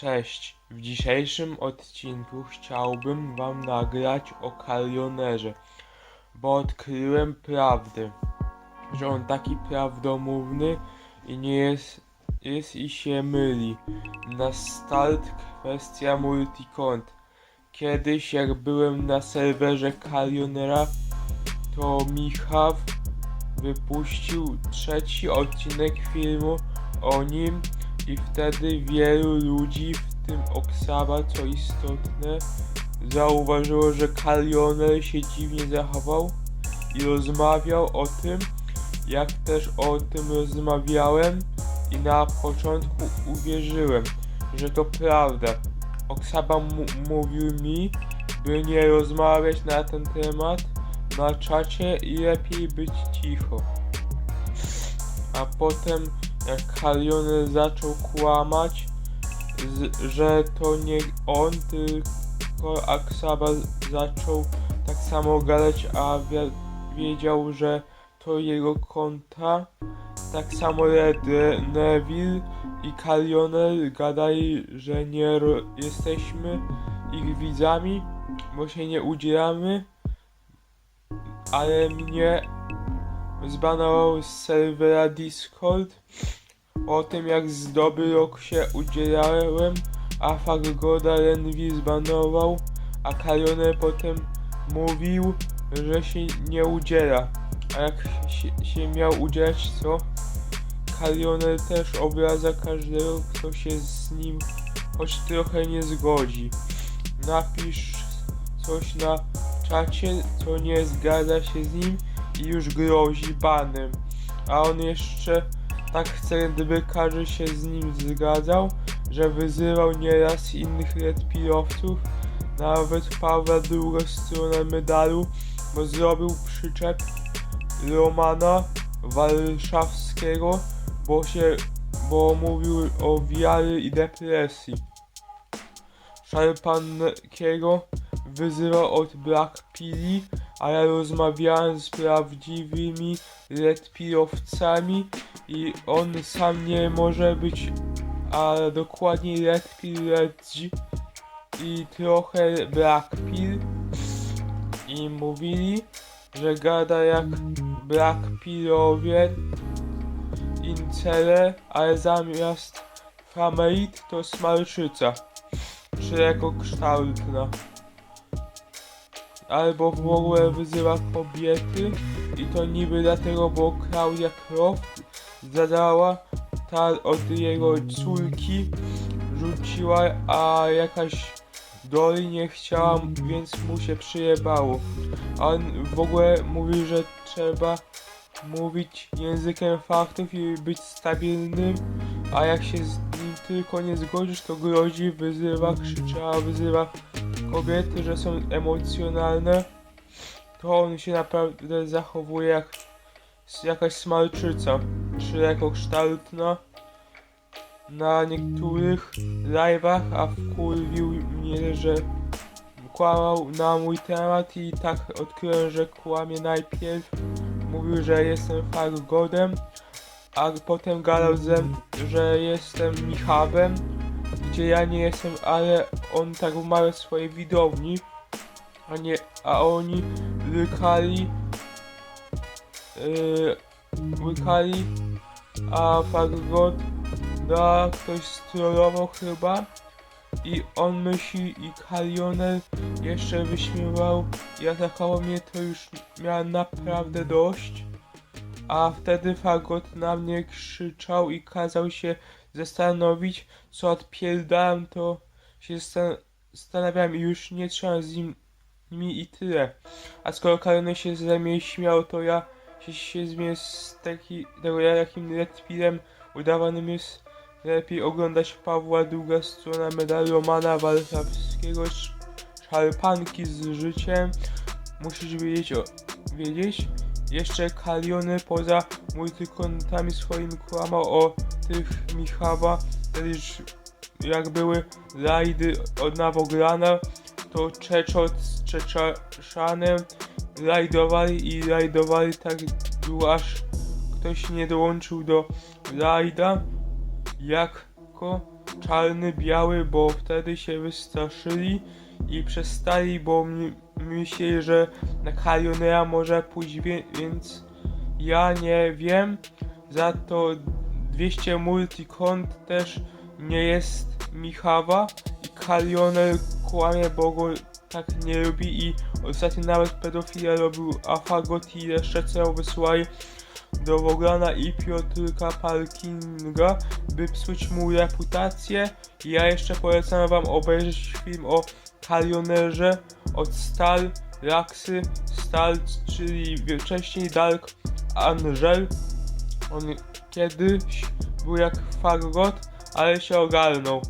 Cześć, w dzisiejszym odcinku chciałbym wam nagrać o Kalionerze, bo odkryłem prawdę, że on taki prawdomówny i nie jest, jest i się myli. Na start kwestia multikont. Kiedyś jak byłem na serwerze Kalionera, to Michał wypuścił trzeci odcinek filmu o nim i wtedy wielu ludzi, w tym Oksaba, co istotne, zauważyło, że Kalioner się dziwnie zachował i rozmawiał o tym, jak też o tym rozmawiałem i na początku uwierzyłem, że to prawda. Oksaba mówił mi, by nie rozmawiać na ten temat na czacie i lepiej być cicho. A potem jak Kalioner zaczął kłamać, że to nie on, tylko Aksaba zaczął tak samo gadać, a wi- wiedział, że to jego konta. Tak samo Red Neville i Kalioner gadali, że nie jesteśmy ich widzami, bo się nie udzielamy, ale mnie zbanował z serwera Discord o tym jak z dobry rok się udzielałem, a Fargoda Renwi zbanował, a Kalioner potem mówił, że się nie udziela. A jak się, się miał udzielać, co? Kalioner też obraza każdego, kto się z nim choć trochę nie zgodzi. Napisz coś na czacie, co nie zgadza się z nim i już grozi banem. A on jeszcze tak chce, gdyby każdy się z nim zgadzał, że wyzywał nieraz innych redpilowców, nawet Pawła drugą stronę medalu, bo zrobił przyczep Romana Warszawskiego, bo się, bo mówił o wiary i depresji. Szarpankiego wyzywał od Black Pili, a ja rozmawiałem z prawdziwymi redpilowcami i on sam nie może być, a dokładniej Red Pill, Red G i trochę Pill i mówili, że gada jak Pillowie incele, ale zamiast Fameit to smalczyca, szerokokształtna. Albo w ogóle wyzywa kobiety i to niby dlatego, bo Claudia Croft zadała ta od jego córki rzuciła, a jakaś Dory nie chciała, więc mu się przyjebało. On w ogóle mówi, że trzeba mówić językiem faktów i być stabilnym, a jak się z nim tylko nie zgodzisz, to grozi, wyzywa, krzyczała, wyzywa kobiety, że są emocjonalne, to on się naprawdę zachowuje jak jakaś smalczyca, szerokokształtna na niektórych live'ach, a wkurwił mnie, że kłamał na mój temat i tak odkryłem, że kłamie najpierw. Mówił, że jestem Fargodem, a potem gadał ze że jestem Michałem, gdzie ja nie jestem, ale on tak umarł w swojej widowni, a nie, a oni lykali, yy, łykali, a Fargod da ktoś strollował chyba i on myśli i Kalioner jeszcze wyśmiewał i atakował mnie, to już miałem naprawdę dość. A wtedy Fagot na mnie krzyczał i kazał się zastanowić, co odpierdałem, to się zastan- zastanawiałem i już nie trzeba z nim nimi i tyle. A skoro Kalioner się ze mnie śmiał, to ja się, się zmienię z taki, tego ja jakim redpilem udawanym jest lepiej oglądać Pawła druga strona medalu Romana Warszawskiego sz- szarpanki z życiem musisz wiedzieć o, wiedzieć jeszcze Kaliony poza multikontami swoimi kłamał o tych Michała wtedy jak były rajdy od Nawograna to Czeczot z Czeczaszanem rajdowali i rajdowali tak długo aż ktoś nie dołączył do rajda jako czarny, biały, bo wtedy się wystraszyli i przestali, bo my- myśleli, że na Kalionera może pójść, więc ja nie wiem. Za to 200 multikont też nie jest Michała i Kalioner kłamie, bo go tak nie lubi i ostatnio nawet pedofila robił Afagot i jeszcze co wysłali do Wogana i Piotrka Parkinga, by psuć mu reputację. Ja jeszcze polecam wam obejrzeć film o Kalionerze od Star Raxy Star, czyli wcześniej Dark Angel. On kiedyś był jak Fargot, ale się ogarnął.